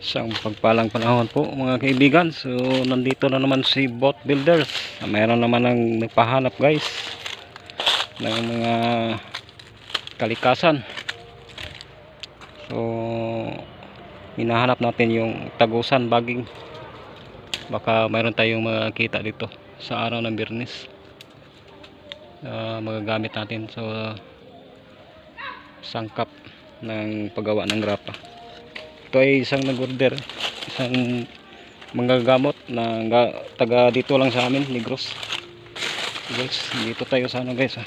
Isang pagpalang panahon po mga kaibigan. So nandito na naman si Boat Builders. Mayroon naman ng nagpahanap guys ng mga kalikasan. So hinahanap natin yung tagusan baging. Baka mayroon tayong makita dito sa araw ng Birnis. na magagamit natin so sangkap ng paggawa ng grapa ito ay isang nag-order isang manggagamot na ga- taga dito lang sa amin Negros. Guys dito tayo sa ano guys ha.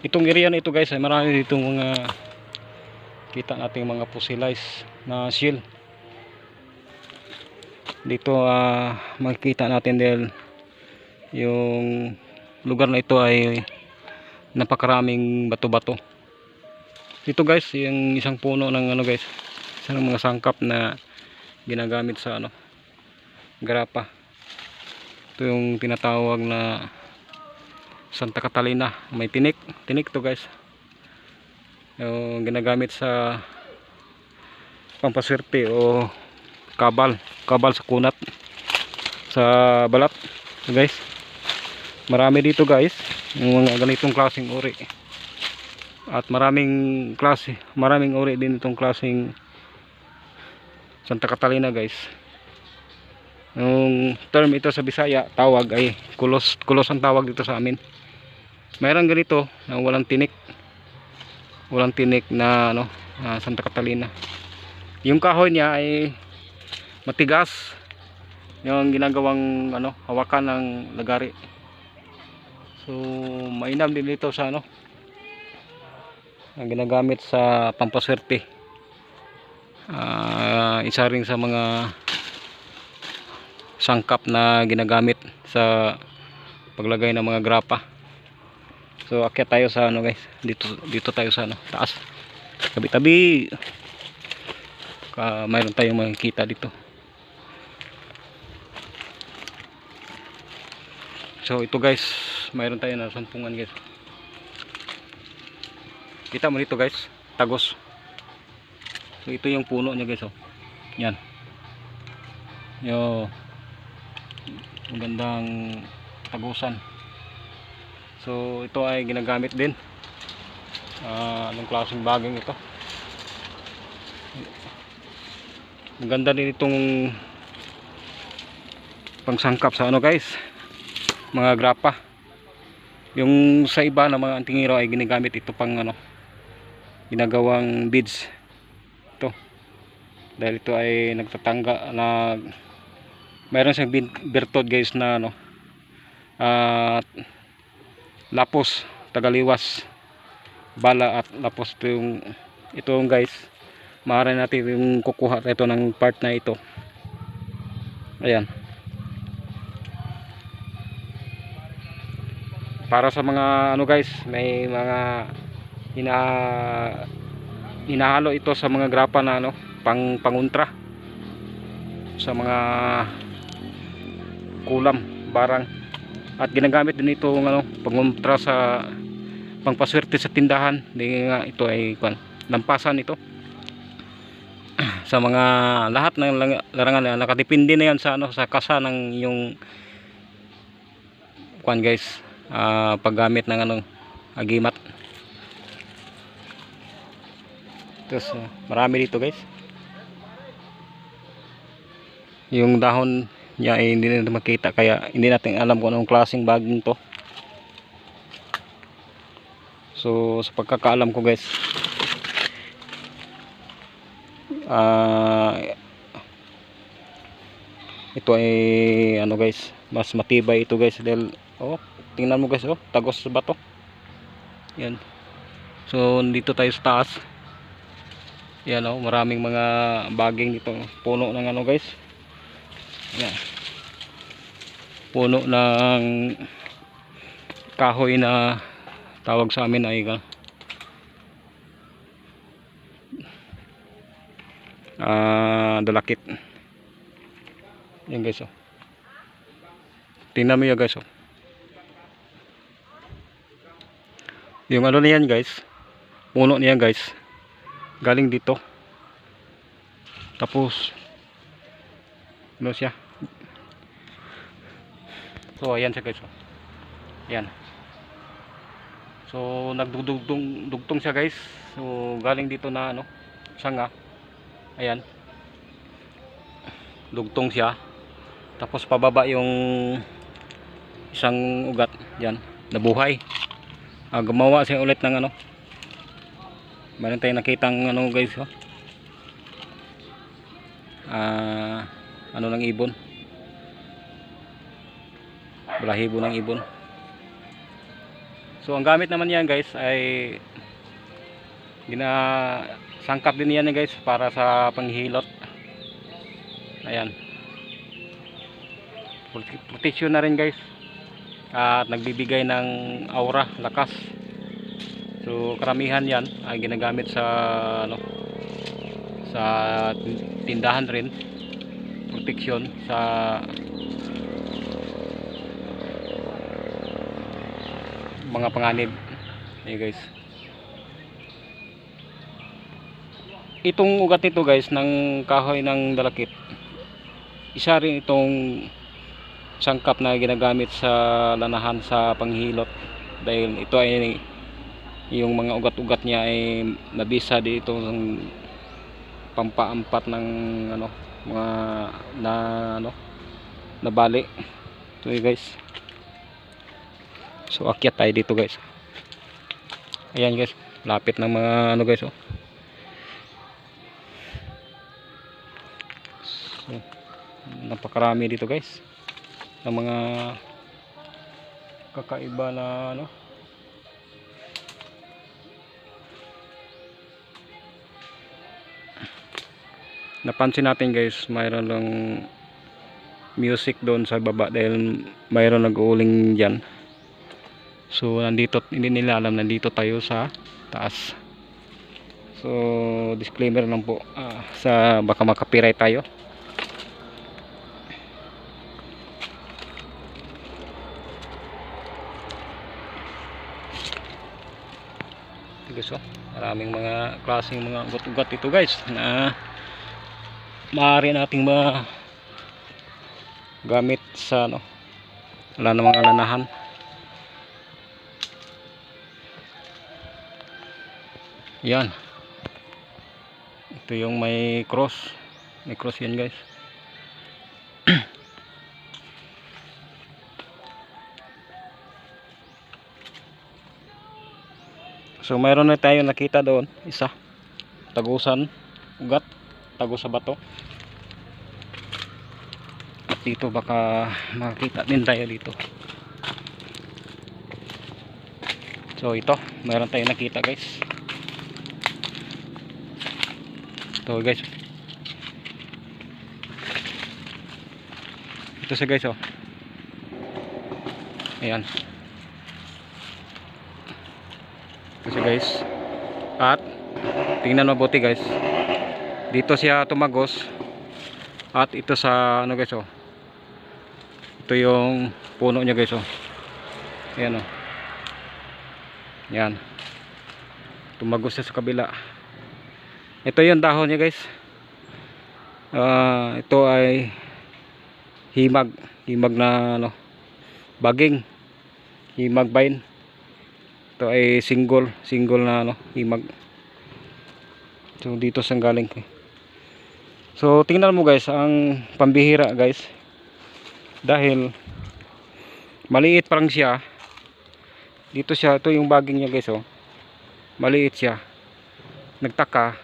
itong area na ito guys ay marami dito mga kita nating mga fossilized na shell. Dito ah makikita natin dahil yung lugar na ito ay napakaraming bato-bato. Dito guys yung isang puno ng ano guys isang mga sangkap na ginagamit sa ano grapa. Ito yung tinatawag na Santa Catalina. May tinik. Tinik to guys. Yung ginagamit sa pampaswerte o kabal. Kabal sa kunat. Sa balat so guys. Marami dito guys. Yung mga ganitong klaseng uri. At maraming klase. Maraming uri din itong klaseng Santa Catalina guys. Yung term ito sa Bisaya tawag ay kulos kulos ang tawag dito sa amin. Mayroon ganito na walang tinik. Walang tinik na ano na Santa Catalina. Yung kahoy niya ay matigas. Yung ginagawang ano hawakan ng lagari. So, mainam din dito sa ano ang ginagamit sa pampaswerte. Ah, isa rin sa mga sangkap na ginagamit sa paglagay ng mga grapa. So, akyat tayo sa ano guys. Dito dito tayo sa ano, taas. Tabi-tabi. Ka mayroon tayong makikita dito. So ito guys, mayroon tayo na sampungan guys. Kita mo dito guys, tagos. So ito yung puno niya guys oh. Yan. Yo. Magandang tagusan. So ito ay ginagamit din. Ah, anong klaseng baging ito? Maganda din itong pangsangkap sa ano guys mga grapa yung sa iba na mga antingero ay ginagamit ito pang ano ginagawang beads dahil ito ay nagtatangga na mayroon siyang bertod guys na ano at lapos tagaliwas bala at lapos. Ito yung ito yung guys maaari natin yung kukuha ito ng part na ito. Ayan. Para sa mga ano guys may mga hina hinahalo ito sa mga grapa na ano pang panguntra sa mga kulam barang. At ginagamit din ito ng ano panguntra sa pangpaswerte sa tindahan. Di nga ito ay kwan lampasan ito. Sa mga lahat ng larangan na nakadepende na yan sa ano sa kasa ng yung kwan guys ah, paggamit ng ano agimat. Tapos ah, marami dito guys yung dahon niya ay hindi natin makita kaya hindi natin alam kung anong klaseng baging to. So sa pagkakaalam ko guys ah ito ay ano guys mas matibay ito guys dahil oh tingnan mo guys oh tagos sa bato yan. So dito tayo sa taas. Yan oh maraming mga baging dito. Puno ng ano guys yan. Puno ng kahoy na tawag sa amin ay ah dalakit. Yan guys oh. Tingnan mo yan guys oh. Yung ano na yan guys puno niyan guys galing dito. Tapos ano siya? So ayan siya guys. oh. Ayan. So nagdugtong dugtong siya guys. So galing dito na ano, sanga. Ayan. Dugtong siya. Tapos pababa yung isang ugat diyan, nabuhay. Ah, gumawa siya ulit ng ano. Meron tayong nakitang ano guys, oh. Ah, ano ng ibon. Balahibo ng ibon. So ang gamit naman yan guys ay gina sangkap din yan guys para sa panghilot. Ayan. Prote- Protection na rin guys. At nagbibigay ng aura, lakas. So karamihan yan ay ginagamit sa ano sa tindahan rin protection sa mga panganib. Ayan guys. Itong ugat nito guys ng kahoy ng dalakit isa rin itong sangkap na ginagamit sa lanahan sa panghilot dahil ito ay yung mga ugat-ugat niya ay nabisa dito ng pampaampat ng ano mga na ano nabali. Ito yun, guys. So akyat tayo dito guys. Ayan guys. Lapit ng mga ano guys oh. So, napakarami dito guys ng mga kakaiba na ano napansin natin guys mayroon lang music doon sa baba dahil mayroon nag-uuling dyan. So nandito hindi nila alam nandito tayo sa taas. So disclaimer lang po ah, sa baka makapiright tayo. Guys oh maraming mga klaseng mga ugat-ugat ito guys na maaari nating ma gamit sa ano. Wala namang alanahan yan. Ito yung may cross. May cross yan guys. So mayroon na tayo nakita doon. Isa. Tagusan. Ugat tago sa bato. At dito baka makita din tayo dito. So ito. Mayroon tayong nakita guys. Ito guys. Ito siya guys oh. Ayan. Ito siya guys. At tingnan mabuti guys dito siya tumagos. At ito sa ano guys oh. Ito yung puno niya guys oh. Ayan oh. Yan tumagos siya sa kabila. Ito yung dahon niya guys. Ah, ito ay himag. Himag na ano baging. Himag vine. Ito ay single. Single na ano himag. So dito sang galing ko so tingnan mo guys ang pambihira guys. Dahil maliit pa lang siya. Dito siya ito yung baging niya guys oh. Maliit siya. Nagtaka.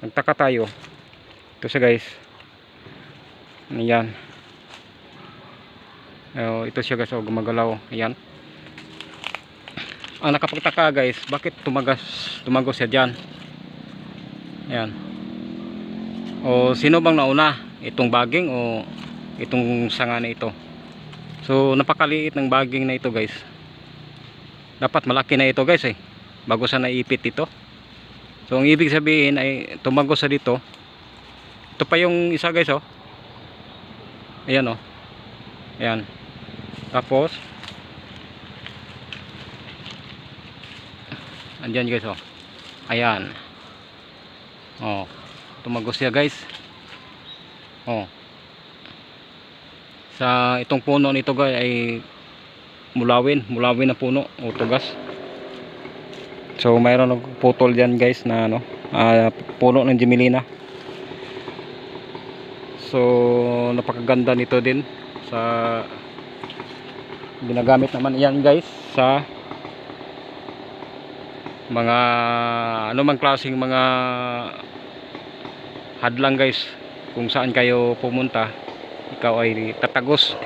Nagtaka tayo. Ito siya guys. Ayan. Oh, ito siya guys oh gumagalaw. Ayan. Ang nakapagtaka guys bakit tumagas tumagos siya dyan? Ayan o sino bang nauna? Itong baging o itong sanga na ito? So napakaliit ng baging na ito guys. Dapat malaki na ito guys eh. Bago sa naipit ito. So ang ibig sabihin ay tumagos sa dito. Ito pa yung isa guys oh. Ayan oh. Ayan. Tapos andyan guys oh. Ayan. Oh tumagos siya guys Oh. Sa itong puno nito guys ay mulawin, mulawin na puno o tugas. So mayroon putol diyan guys na ano, ah, puno ng Gemelina. So napakaganda nito din sa ginagamit naman yan guys sa mga ano mang klaseng mga hadlang guys kung saan kayo pumunta. Ikaw ay tatagos.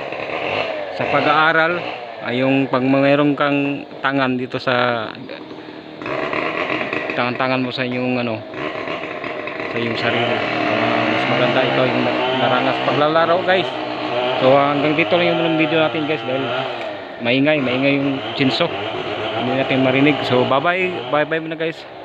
Sa pag-aaral ay yung pag mayroon kang tangan dito sa tangan-tangan mo sa inyong ano sa iyong sarili. Ah, mas maganda ikaw yung na- naranas paglalaro guys. So hanggang dito lang yung video natin guys dahil maingay maingay yung chinso hindi natin marinig. So bye bye bye bye muna guys